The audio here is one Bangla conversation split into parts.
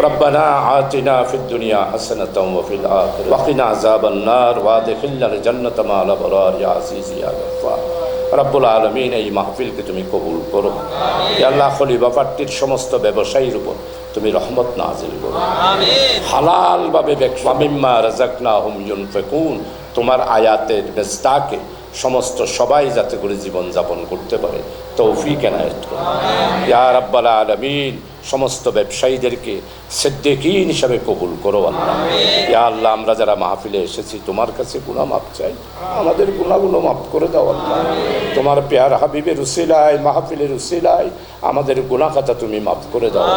ربنا آتنا في الدنيا حسنة وفي الآخرة وقنا عذاب النار وادخلنا الجنة مع الأبرار يا عزيز يا غفار রব্বুল আলমিন এই মাহফিলকে তুমি কবুল করো ইয়া আল্লাহ খলিফা পার্টির সমস্ত ব্যবসায়ীর উপর তুমি রহমত নাজিল করো হালালভাবে মিম্মা রাজাকনা হুম ইউনফিকুন তোমার আয়াতের মেজদাকে সমস্ত সবাই যাতে করে জীবনযাপন করতে পারে তৌফিক এনায়ত করো ইয়া রাব্বাল আলমিন সমস্ত ব্যবসায়ীদেরকে সিদ্দিকিন হিসাবে কবুল করো আল্লাহ। ইয়া আল্লাহ আমরা যারা মাহফিলে এসেছি তোমার কাছে গুণা মাপ চাই। আমাদের গুণাগুলো মাফ করে দাও আল্লাহ। তোমার পেয়ার হাবিবের উসিলায় মাহফিলের উসিলায় আমাদের গুণা খাতা তুমি মাফ করে দাও।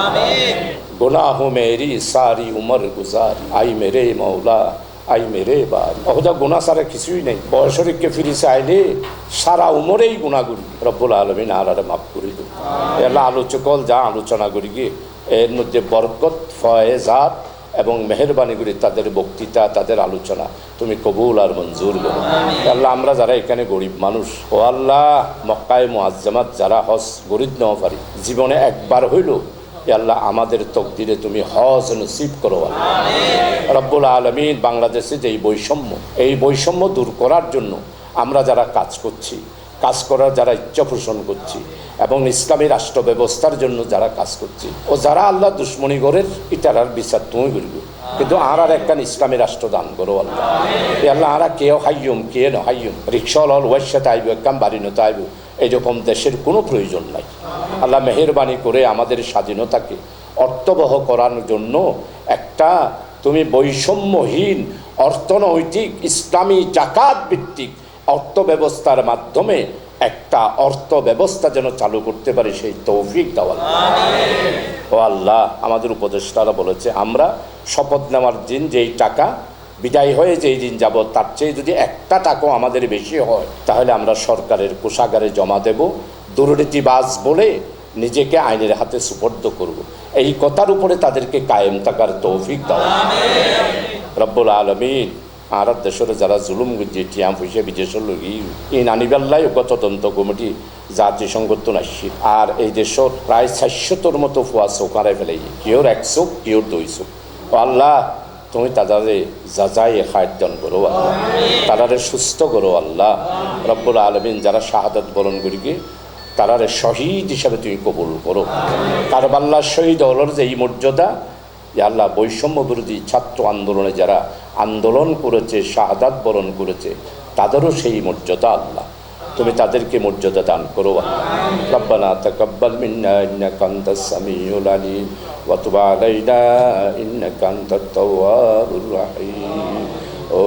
গুনাহ মেরি সারি উমর গুজারি আই মেরে মৌলা। আই মেরে অহদা গুণা সারা কিছুই নেই। বয়সরিককে ফিরি চাইলে সারা উমরেই গুণাগুলি রব্বুল আলমিন আর মাফ করে দেব এলা আলোচকল যা আলোচনা করি গিয়ে, এর মধ্যে বরকত, ফয়েজাত এবং মেহরবানি করি তাদের বক্তৃতা, তাদের আলোচনা তুমি কবুল আর মঞ্জুর করো। আল্লাহ আমরা যারা এখানে গরিব মানুষ, ও আল্লাহ মক্কায় মোয়াজ্জামাত যারা হজ গরিব নেওয়া পারি। জীবনে একবার হইল আল্লাহ, আমাদের তকদিরে তুমি হজ নসিব করো। রব্বুল আলমিন বাংলাদেশে যে এই বৈষম্য এই বৈষম্য দূর করার জন্য আমরা যারা কাজ করছি কাজ করার যারা ইচ্ছা পোষণ করছি এবং ইসলামী রাষ্ট্র ব্যবস্থার জন্য যারা কাজ করছি। ও যারা আল্লাহ দুশ্মনী করেন ইটারার বিচার তুমি করবে। কিন্তু আর আর একখান ইসলামী রাষ্ট্র দান করো আল্লাহ। আল্লাহ আর কেউ হাইয়ুম কে ন হাইয়ুম। রিক্সল হল ওয়াইসাতে আইব, একখান বাড়ি নতে আইব। এইরকম দেশের কোনো প্রয়োজন নাই। আল্লাহ মেহরবানি করে আমাদের স্বাধীনতাকে অর্থবহ করার জন্য একটা তুমি বৈষম্যহীন, অর্থনৈতিক, ইসলামী জাকাত ভিত্তিক অর্থ ব্যবস্থার মাধ্যমে একটা অর্থ ব্যবস্থা যেন চালু করতে পারি সেই তৌফিক দেওয়া ও আল্লাহ আমাদের উপদেষ্টারা বলেছে আমরা শপথ নেওয়ার দিন যেই টাকা বিদায় হয়ে যেই দিন যাব তার চেয়ে যদি একটা টাকাও আমাদের বেশি হয় তাহলে আমরা সরকারের কোষাগারে জমা দেব দুর্নীতিবাজ বলে নিজেকে আইনের হাতে সুপর্দ করব। এই কথার উপরে তাদেরকে কায়েম থাকার তৌফিক দেওয়া রব্বুল আলমিন। আর দেশের যারা জুলুম গুজি টিয়াম পয়সা বিদেশের লগি এই নানিবেল্লাই গত তদন্ত কমিটি জাতিসংগত নাসি আর এই দেশের প্রায় চারশোটোর মতো ফুয়া হারাই ফেলাই কিয়র এক চোখ কিয়র দুই চোখ। আল্লাহ, তুমি তাদারে যাজাই খাদ্যান করো আল্লাহ। তারারে সুস্থ করো আল্লাহ। রব্বুল আলমিন যারা শাহাদত বরণ করিকে, তারারে শহীদ হিসাবে তুমি কবুল করো। কারবাল্লার শহীদ হলর যে এই মর্যাদা যে আল্লাহ বৈষম্য বিরোধী ছাত্র আন্দোলনে যারা আন্দোলন করেছে, শাহাদাত বরণ করেছে, তাদেরও সেই মর্যাদা আল্লাহ। তুমি তাদেরকে মর্যাদা দান করো রব্বানা ও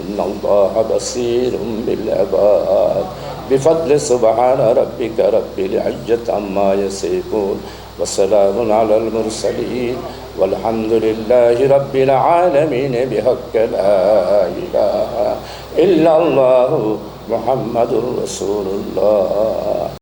إن الله بصير بالعباد. بفضل سبحان ربك رب العزة عما يصفون. وسلام على المرسلين. والحمد لله رب العالمين بحق لا إله إلا الله محمد رسول الله.